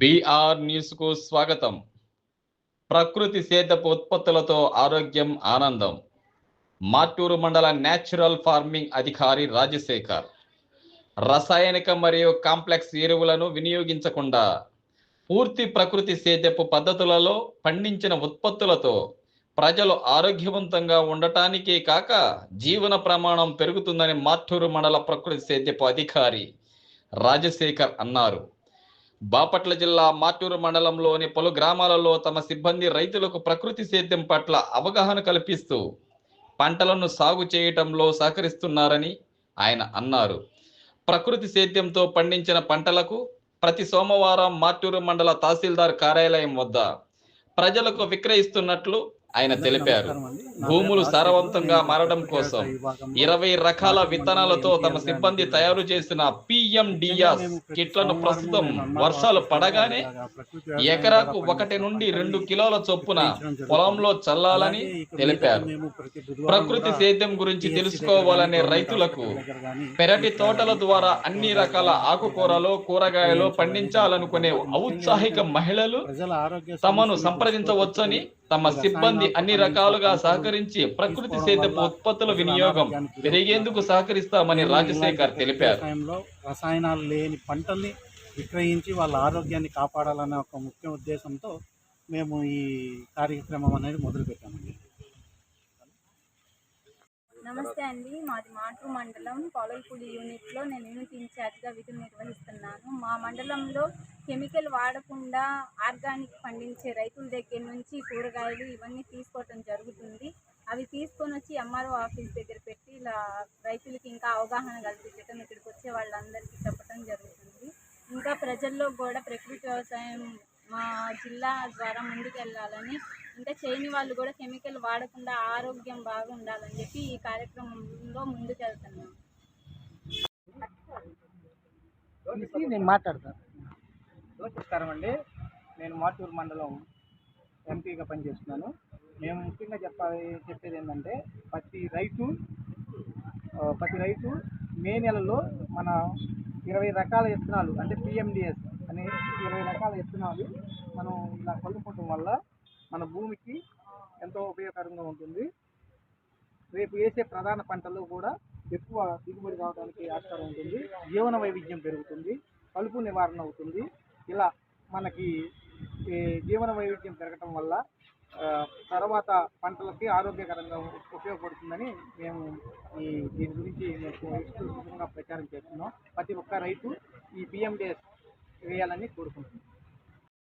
BR న్యూస్కు స్వాగతం. ప్రకృతి సేద్యపు ఉత్పత్తులతో ఆరోగ్యం ఆనందం. మాటూరు మండల న్యాచురల్ ఫార్మింగ్ అధికారి రాజశేఖర్. రసాయనిక మరియు కాంప్లెక్స్ ఎరువులను వినియోగించకుండా పూర్తి ప్రకృతి సేద్యపు పద్ధతులలో పండించిన ఉత్పత్తులతో ప్రజలు ఆరోగ్యవంతంగా ఉండటానికే కాక జీవన ప్రమాణం పెరుగుతుందని మాటూరు మండల ప్రకృతి సేద్యపు అధికారి రాజశేఖర్ అన్నారు. బాపట్ల జిల్లా మాటూరు మండలంలోని పలు గ్రామాలలో తమ సిబ్బంది రైతులకు ప్రకృతి సేద్యం పట్ల అవగాహన కల్పిస్తూ పంటలను సాగు చేయటంలో సహకరిస్తున్నారని ఆయన అన్నారు. ప్రకృతి సేద్యంతో పండించిన పంటలకు ప్రతి సోమవారం మాటూరు మండల తహసీల్దార్ కార్యాలయం వద్ద ప్రజలకు విక్రయిస్తున్నట్లు ఆయన తెలిపారు. భూములు సారవంతంగా మారడం కోసం ఇరవై రకాల విత్తనాలతో తమ సిబ్బంది తయారు చేసిన పిఎండిఎస్ కిట్లను ప్రస్తుతం వర్షాలు పడగానే ఎకరాకు ఒకటి నుండి రెండు కిలోల చొప్పున పొలంలో చల్లాలని తెలిపారు. ప్రకృతి సేద్యం గురించి తెలుసుకోవాలనే రైతులకు పెరటి తోటల ద్వారా అన్ని రకాల ఆకుకూరలు కూరగాయలు పండించాలనుకునే ఔత్సాహిక మహిళలు తమను సంప్రదించవచ్చని తమ సిబ్బంది అన్ని రకాలుగా సహకరించి ప్రకృతి సేద్యపు ఉత్పత్తుల వినియోగం పెరిగేందుకు సహకరిస్తామని రాజశేఖర్ తెలిపారు. రసాయనాలు లేని పంటల్ని విక్రయించి వాళ్ళ ఆరోగ్యాన్ని కాపాడాలనే ఒక ముఖ్య ఉద్దేశంతో మేము ఈ కార్యక్రమం అనేది మొదలుపెట్టామండి నమస్తే అండి. మాది మాటూరు మండలం పొలల్పూడి యూనిట్లో నేను యూనిట్ ఇన్ఛార్జ్గా విధులు నిర్వహిస్తున్నాను. మా మండలంలో కెమికల్ వాడకుండా ఆర్గానిక్ పండించే రైతుల దగ్గర నుంచి కూరగాయలు ఇవన్నీ తీసుకోవటం జరుగుతుంది. అవి తీసుకొని వచ్చి ఎంఆర్ఓ ఆఫీస్ దగ్గర పెట్టి ఇలా రైతులకి ఇంకా అవగాహన కల్పించడం ఇక్కడికి వచ్చే వాళ్ళందరికీ చెప్పడం జరుగుతుంది. ఇంకా ప్రజల్లో కూడా ప్రకృతి వ్యవసాయం మా జిల్లా ద్వారా ముందుకెళ్ళాలని ఇంకా చేయని వాళ్ళు కూడా కెమికల్ వాడకుండా ఆరోగ్యం బాగుండాలని చెప్పి ఈ కార్యక్రమంలో ముందుకెళ్తున్నాం. నేను మాట్లాడతాను. నమస్కారం అండి. నేను మాటూరు మండలం ఎంపీగా పనిచేస్తున్నాను. మేము ముఖ్యంగా చెప్పాలి చెప్పేది ఏంటంటే ప్రతి రైతు ప్రతి రైతు మే నెలలో మన ఇరవై రకాల విత్తనాలు అంటే పిఎండిఎస్ అనే ఇరవై రకాల విత్తనాలు మనం ఇలా కొనుక్కోవడం వల్ల మన భూమికి ఎంతో ఉపయోగకరంగా ఉంటుంది. రేపు వేసే ప్రధాన పంటల్లో కూడా ఎక్కువ దిగుబడి రావడానికి ఆస్కారం ఉంటుంది. జీవన వైవిధ్యం పెరుగుతుంది. కలుపు నివారణ అవుతుంది. ఇలా మనకి జీవన వైవిధ్యం పెరగటం వల్ల తర్వాత పంటలకి ఆరోగ్యకరంగా ఉపయోగపడుతుందని మేము ఈ దీని గురించి మేము విస్తృతంగా ప్రచారం చేస్తున్నాం. ప్రతి ఒక్క రైతు ఈ పిఎండిఎస్ వేయాలని కోరుకుంటున్నాం.